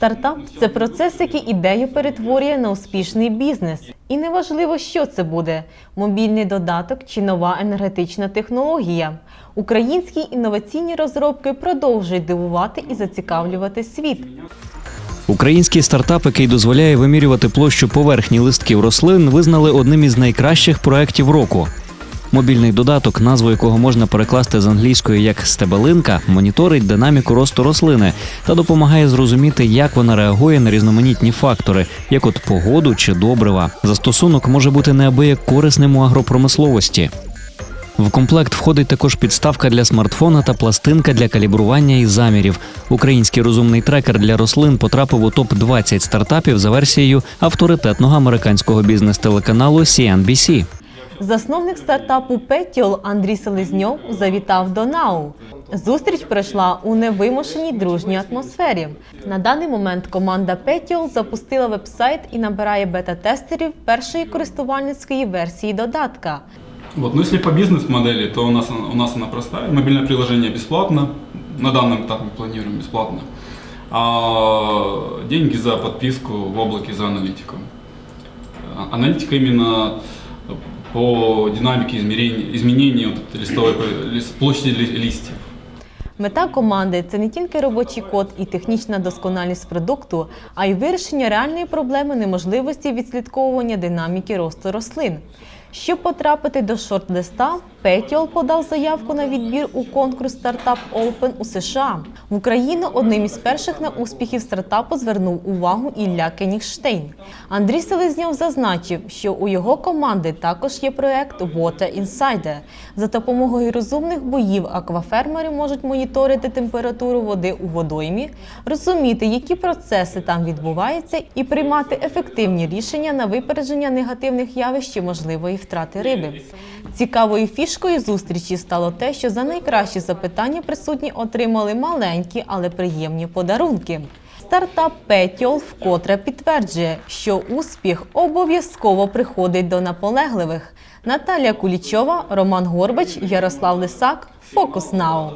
Стартап це процес, який ідею перетворює на успішний бізнес. І неважливо, що це буде: мобільний додаток чи нова енергетична технологія. Українські інноваційні розробки продовжують дивувати і зацікавлювати світ. Український стартап, який дозволяє вимірювати площу поверхні листків рослин, визнали одним із найкращих проєктів року. Мобільний додаток, назву якого можна перекласти з англійської як стебелинка, моніторить динаміку росту рослини та допомагає зрозуміти, як вона реагує на різноманітні фактори, як от погоду чи добрива. Застосунок може бути неабияк корисним у агропромисловості. В комплект входить також підставка для смартфона та пластинка для калібрування і замірів. Український розумний трекер для рослин потрапив у топ 20 стартапів за версією авторитетного американського бізнес-телеканалу CNBC. Засновник стартапу Петіол Андрій Селезньов завітав до НАУ. Зустріч пройшла у невимушеній дружній атмосфері. На даний момент команда Петіол запустила веб-сайт і набирає бета-тестерів першої користувальницької версії додатка. Вот, ну если по бизнес-модели, то у нас, у нас она простая. Мобильное приложение бесплатно. На данном этапе планируем бесплатно. А деньги за подписку в облаке за аналитику. Аналитика именно по динамике измерения, изменения вот листовой площади. Мета команди це не тільки робочий код і технічна досконалість продукту, а й вирішення реальної проблеми неможливості відслідковування динаміки росту рослин. Щоб потрапити до шорт-листа, Петіол подав заявку на відбір у конкурс Startup Open у США. В Україну одним із перших на успіхів стартапу звернув увагу Ілля Кенігштейн. Андрій Селезньов зазначив, що у його команди також є проект Water Insider. За допомогою розумних боїв аквафермери можуть моніторити температуру води у водоймі, розуміти, які процеси там відбуваються, і приймати ефективні рішення на випередження негативних явищ і можливої втрати риби. Цікавою фішкою зустрічі стало те, що за найкращі запитання присутні отримали маленькі, але приємні подарунки. Стартап Петіол вкотре підтверджує, що успіх обов'язково приходить до наполегливих. Наталія Кулічова, Роман Горбач, Ярослав Лисак. Фокус Нау.